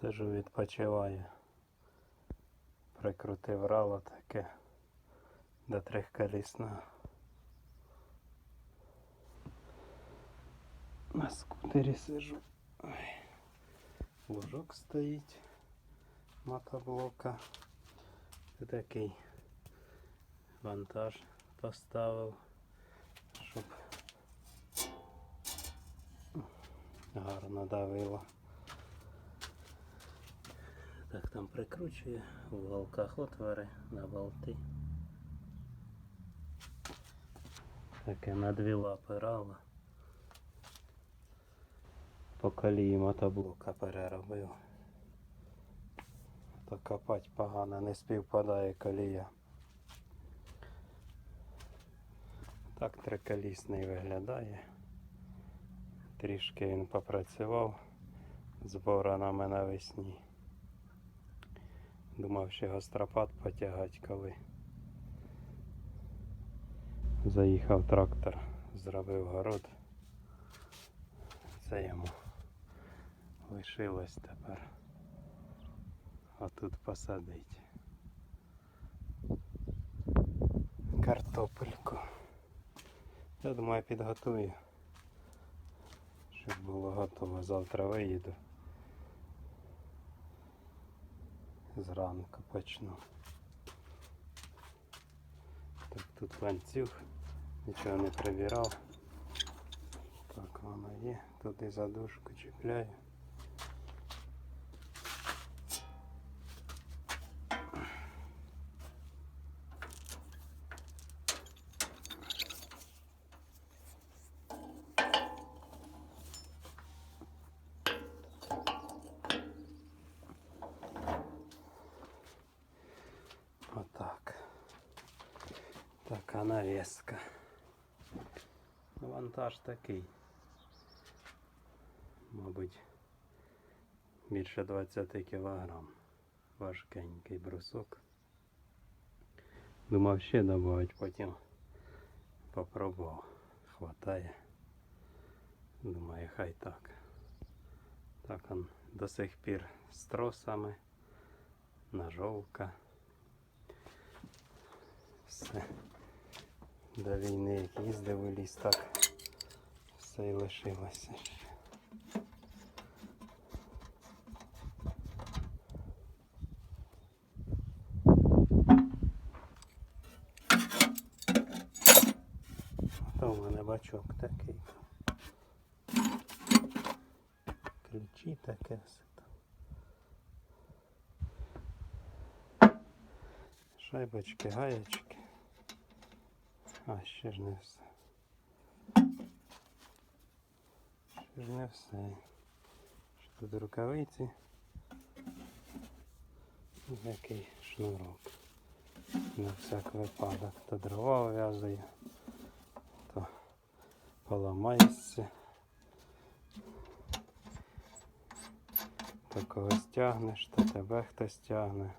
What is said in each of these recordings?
Сижу, відпочиваю. Прикрутив рало таке до трьохколісного. На скутері сижу. Ой. Стоїть мотоблока. Такий вантаж поставив, щоб гарно давило. Так там прикручує в уголках отвори на болти. Таке на дві лапи рало. По колії мотоблока переробив. То копать погано, не співпадає колія. Так триколісний виглядає. Трішки він попрацював з боронами навесні. Думав, ще гостропад потягать коли. Заїхав трактор, зробив город. Це йому лишилось тепер. Отут посадить. Картопельку. Я думаю, підготую. Щоб було готово. Завтра виїду. Зранку почну. Так, тут ланцюг. Нічого не прибирав. Так воно є. Туди задушку чіпляю. Така навіска. Вантаж такий. Мабуть, більше 20 кілограм. Важкенький брусок. Думав ще добавить, потім попробував. Хватає. Думаю, хай так. Так он до сих пір з тросами, ножовка. Все. До війни як їздив у ліс, так все і лишилося. Ото в мене бачок такий. Ключі таке все. Шайбочки, гаєчки. А, ще ж не все. Ще ж не все. Що тут рукавиці? Такий шнурок. На всяк випадок. То дрова в'язує, то поламається. То когось тягнеш, то тебе хтось тягне.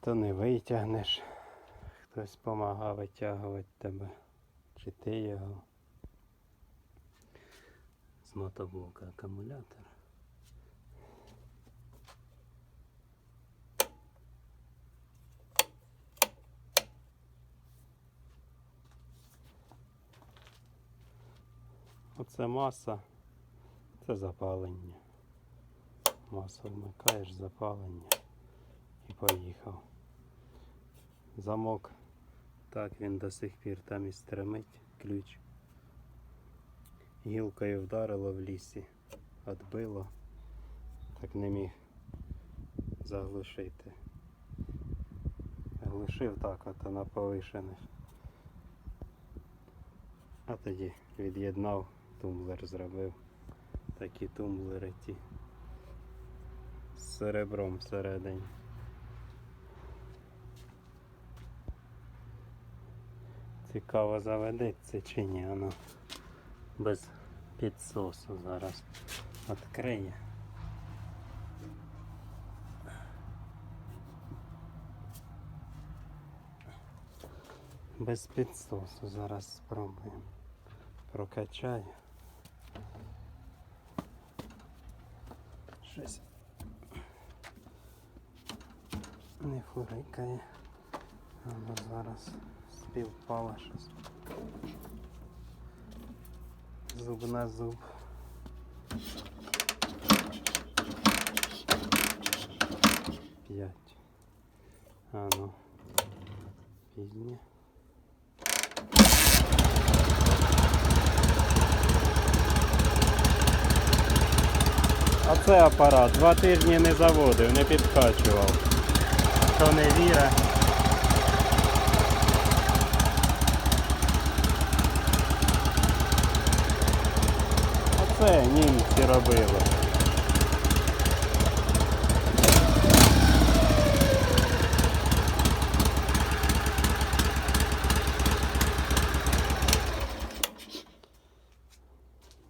То не витягнеш. Хтось допомагав витягувати тебе. Чи ти його. З мотоблока акумулятор. Оце маса, це запалення. Масу вмикаєш запалення і поїхав. Замок. Так він до сих пір там і стремить ключ. Гілкою вдарило в лісі, отбило, так не міг заглушити. Глушив так ото на повишених. А тоді від'єднав, тумблер зробив. Такі тумблери ті з серебром всередині. Цікаво заведеться чи ні, воно без підсосу зараз відкриє. Без підсосу зараз спробуємо. Прокачаю. щось не фурикає. Або зараз співпало щось. Зуб на зуб. П'ять. А ну. Пізнє. А це апарат. Два тижні не заводив, не підкачував. Хто не віра. це німці робили.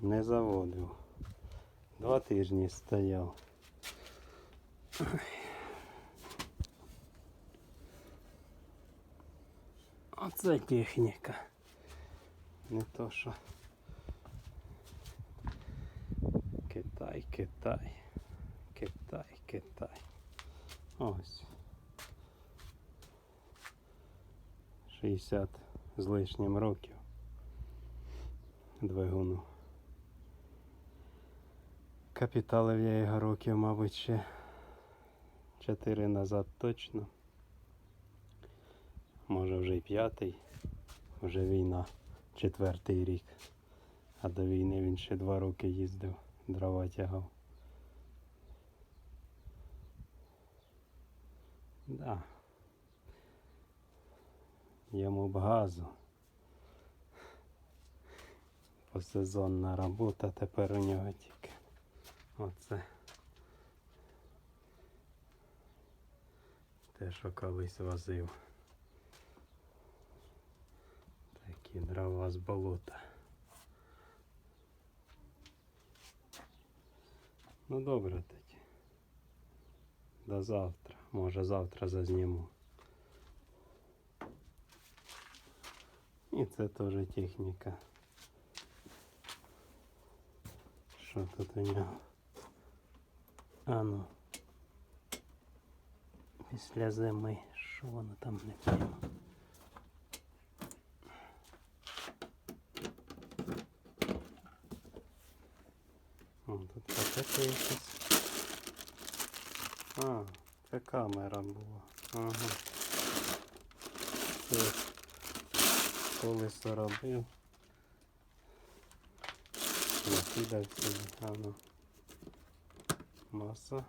Не заводив. Два тижні стояв. Оце техніка. Не то що. Китай, Китай. Китай. Ось. 60 з лишнім років. Двигуну. Капіталив я його років, мабуть, ще 4 назад точно. Може вже й п'ятий. Вже війна, четвертий рік. А до війни він ще два роки їздив, дрова тягав. Да. Йому б газу. Посезонна робота тепер у нього тільки. Оце. Те, що колись возив. Такі дрова з болота. Ну добре тоді. До завтра. Може завтра зазніму. І це теж техніка. Що тут у нього? А ну. Після зими. Що воно там не пойму. А, це камера була. Ага. Це колесо робив. Накидав собі. А ну. Маса.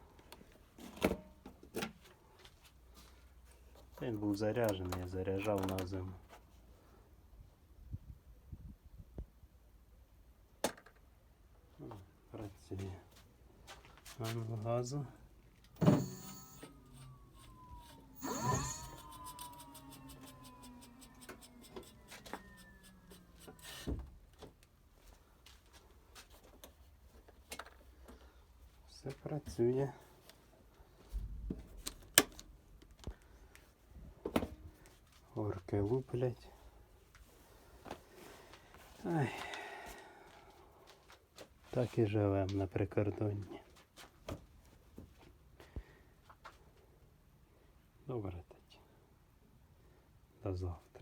Він був заряджений, я заряджав на зиму. О, Працює. А ну газу. Працює. Орки луплять. Ай. Так і живемо на прикордонні. Добре тоді. До завтра.